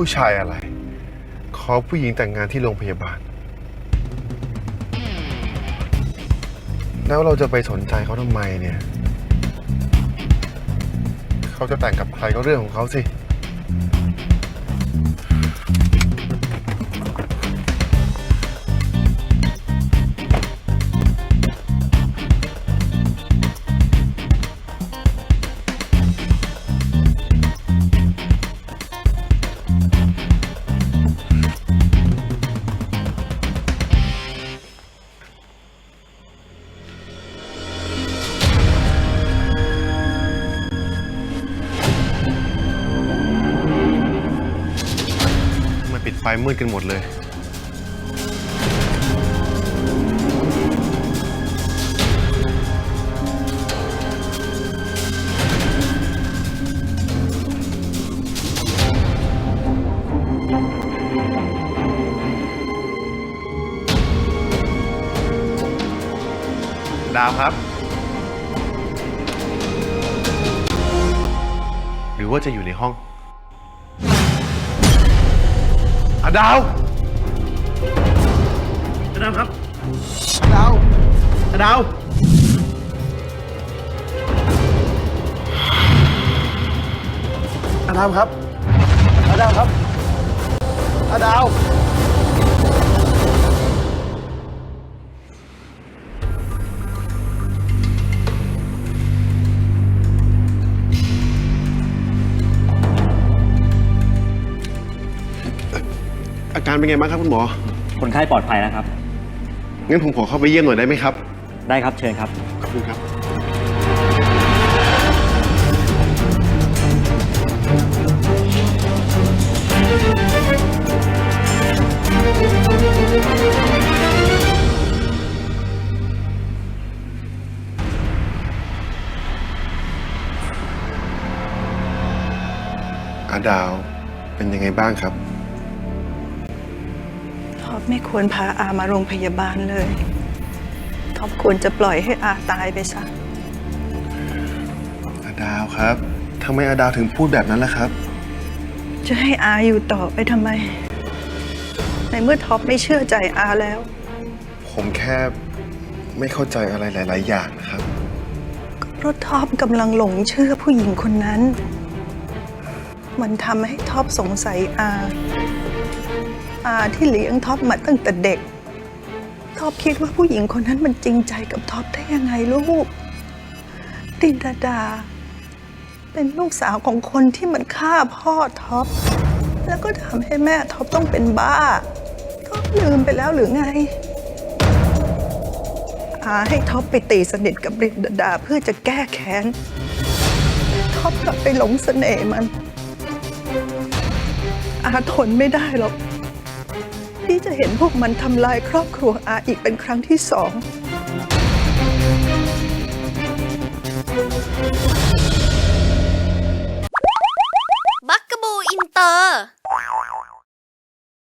ผู้ชายอะไร ขอผู้หญิงแต่งงานที่โรงพยาบาล แล้วเราจะไปสนใจเขาทำไมเนี่ย เขาจะแต่งกับใครก็เรื่องของเขาสิ ไปมืดกันหมดเลย ดาวครับ หรือว่าจะอยู่ในห้อง ดาวอาดาวครับดาวอาดาวอาดาวครับอาดาวครับอาดาว อาการเป็นไงบ้างครับคุณหมอ คนไข้ปลอดภัยแล้วครับ งั้นผมขอเข้าไปเยี่ยมหน่อยได้ไหมครับ ได้ครับเชิญครับ ขอบคุณครับ อาดาวเป็นยังไงบ้างครับ ท็อปไม่ควรพาอามาโรงพยาบาลเลย ท็อปควรจะปล่อยให้อาตายไปซะ อาดาวครับทำไมอาดาวถึงพูดแบบนั้นล่ะครับ จะให้อาอยู่ต่อไปทำไม ในเมื่อท็อปไม่เชื่อใจอาแล้ว ผมแค่ไม่เข้าใจอะไรหลาย ๆ อย่างนะครับเพราะท็อปกำลังหลงเชื่อผู้หญิงคนนั้น มันทำให้ท็อปสงสัยอา อาที่เลี้ยงท็อปมาตั้งแต่เด็ก ท็อปคิดว่าผู้หญิงคนนั้นมันจริงใจกับท็อปได้ยังไงลูกตินดาดา เป็นลูกสาวของคนที่มันฆ่าพ่อท็อป แล้วก็ทำให้แม่ท็อปต้องเป็นบ้า ท็อปลืมไปแล้วหรือไงอาให้ท็อปไปตีสนิทกับรินดาดาเพื่อจะแก้แค้น ท็อปกลับไปหลงเสน่ห์มันอาทนไม่ได้หรอก ที่จะเห็นพวกมันทำลายครอบครัวอาอีกเป็นครั้งที่สอง